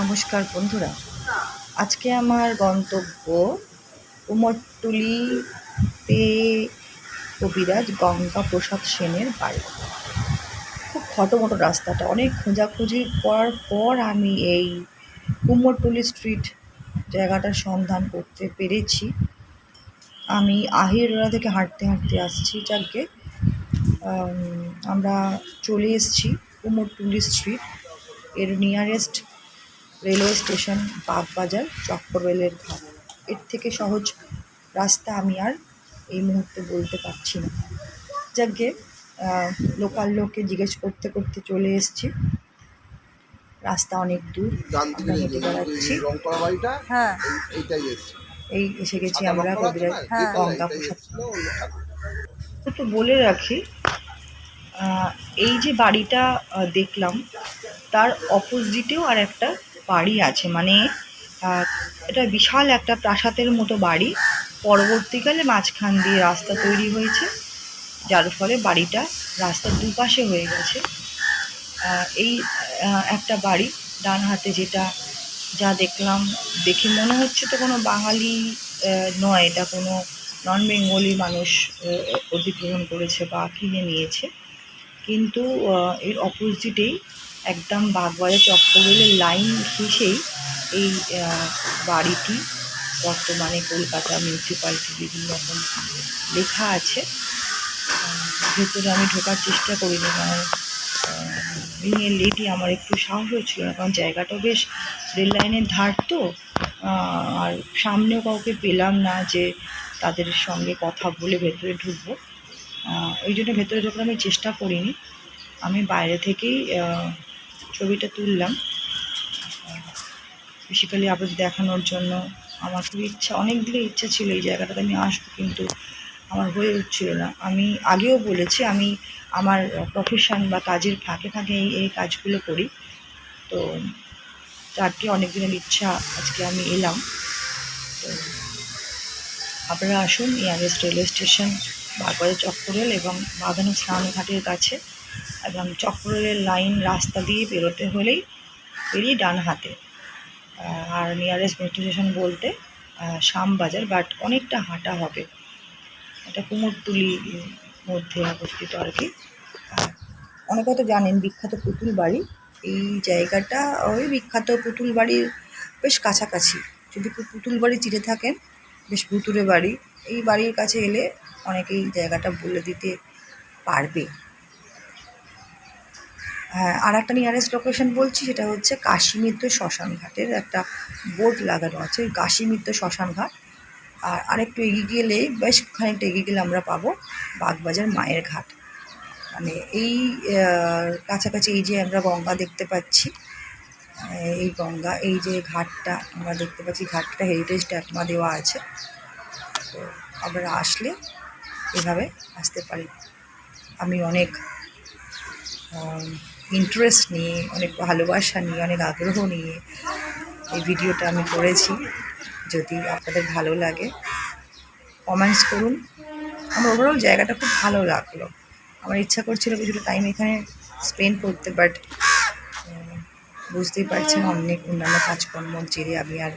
নমস্কার বন্ধুরা। আজকে আমার গন্তব্য কুমোরটুলিতে কবিরাজ গঙ্গা প্রসাদ সেনের বাড়ি। খুব খটোমটো রাস্তাটা। অনেক খোঁজাখুঁজি করার পর আমি এই কুমোরটুলি স্ট্রিট জায়গাটার সন্ধান করতে পেরেছি। আমি আহিরোলা থেকে হাঁটতে হাঁটতে আসছি যাকে আমরা চলে এসেছি কুমোরটুলি স্ট্রিট। এর নিয়ারেস্ট রেলওয়ে স্টেশন বাগবাজার চক্র রেলের ঘাট এর থেকে সহজ রাস্তা আমি আর এই মুহূর্তে বলতে পারছি না যাকে লোকাল লোককে জিজ্ঞেস করতে করতে চলে এসেছি রাস্তা অনেক দূর হেঁটে বেড়াচ্ছি হ্যাঁ এই- এসে গেছি আমরা রং কবিরাজ না? হ্যাঁ। গঙ্গা প্রসাদ। তো বলে রাখি আহ, এই যে বাড়িটা দেখলাম তার অপোজিটেও আর একটা বাড়ি আছে মানে এটা বিশাল একটা প্রাসাদের মতো বাড়ি। পরবর্তীকালে মাঝখান দিয়ে রাস্তা তৈরি হয়েছে, যার ফলে বাড়িটা রাস্তার দুপাশে হয়ে গেছে। এই একটা বাড়ি ডান হাতে যেটা যা দেখলাম, দেখে মনে হচ্ছে তো কোনো বাঙালি নয়, এটা কোনো নন বেঙ্গলি মানুষ অধিগ্রহণ করেছে বা কিনে নিয়েছে। কিন্তু এর অপোজিটেই একদম বাগবাজার চক্রবেলের লাইন ঘেঁষেই এই বাড়িটি বর্তমানে কলকাতা মিউনিসিপ্যালিটি বিভিন্ন রকম লেখা আছে। ভেতরে আমি ঢোকার চেষ্টা করিনি, কারণ লেটই আমার একটু সাহস হচ্ছিল না, কারণ জায়গাটা বেশ রেল লাইনের ধার তো আর সামনেও কাউকে পেলাম না যে তাদের সঙ্গে কথা বলে ভেতরে ঢুকবো। ওই জন্য ভেতরে ঢোকার আমি চেষ্টা করিনি। আমি বাইরে থেকেই ছবিটা তুললাম। বেসিক্যালি আপনাদের দেখানোর জন্য আমার খুব ইচ্ছা অনেক ইচ্ছা ছিল এই জায়গাটাতে, আমি আসব কিন্তু আমার হয়ে উঠছিল না। আমি আগেও বলেছি, আমি আমার প্রফেশন বা কাজের ফাঁকে ফাঁকে এই এই কাজগুলো করি। তো চারটি অনেক দিনের ইচ্ছা আজকে আমি এলাম। তো আপনারা আসুন ইয়ারেস্ট রেলওয়ে স্টেশন বাগবাজার চক্ররেল এবং বাঁধানো স্নানঘাটের কাছে। এবং চক্ররেল লাইন রাস্তা দিয়ে বেরোতে হলেই বেরিয়ে ডান হাতে। আর নিয়ারেস্ট মেট্রো স্টেশন বলতে আহ, শ্যামবাজার বাট অনেকটা হাঁটা হবে। এটা কুমোরটুলি মধ্যে অবস্থিত আর কি। অনেকে হয়তো জানেন বিখ্যাত পুতুল বাড়ি। এই জায়গাটা ওই বিখ্যাত পুতুল বাড়ির বেশ কাছাকাছি। যদি পুতুল বাড়ি চিনে থাকেন বেশ ভুতুরে বাড়ি। এই বাড়ির কাছে এলে অনেকেই জায়গাটা বলে দিতে পারবে। আর একটা নিয়ারেস্ট লোকেশন বলছি, সেটা হচ্ছে কাশীমিত্র শ্মশান ঘাটের একটা বোর্ড লাগানো আছে, ওই কাশীমিত্র শ্মশান ঘাট। আর আরেকটু এগিয়ে গেলে, বেশ খানিকটা এগিয়ে গেলে আমরা পাবো বাগবাজার মায়ের ঘাট। মানে এই কাছাকাছি এই যে আমরা গঙ্গা দেখতে পাচ্ছি এই গঙ্গা, এই যে ঘাটটা, আমরা দেখতে পাচ্ছি ঘাটটা হেরিটেজ ট্যাগমা দেওয়া আছে। তো আপনারা আসলে এভাবে আসতে পারি। আমি অনেক ইন্টারেস্ট নিয়ে অনেক ভালোবাসা নিয়ে অনেক আগ্রহ নিয়ে এই ভিডিওটা আমি করেছি। যদি আপনাদের ভালো লাগে কমেন্টস করুন। আমার ওভারঅল জায়গাটা খুব ভালো লাগল। আমার ইচ্ছা করছিল কিছুটা টাইম এখানে স্পেন্ড করতে বাট বুঝতেই পারছেন অনেক অন্যান্য কাজকর্মর জেরে আমি আর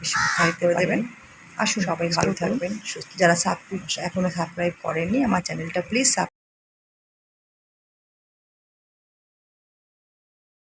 এসব করে দেবেন। আসুন সবাই ভালো থাকবেন সুস্থ যারা সাবস্ক্রাইব এখনও সাবস্ক্রাইব করেননি আমার চ্যানেলটা প্লিজ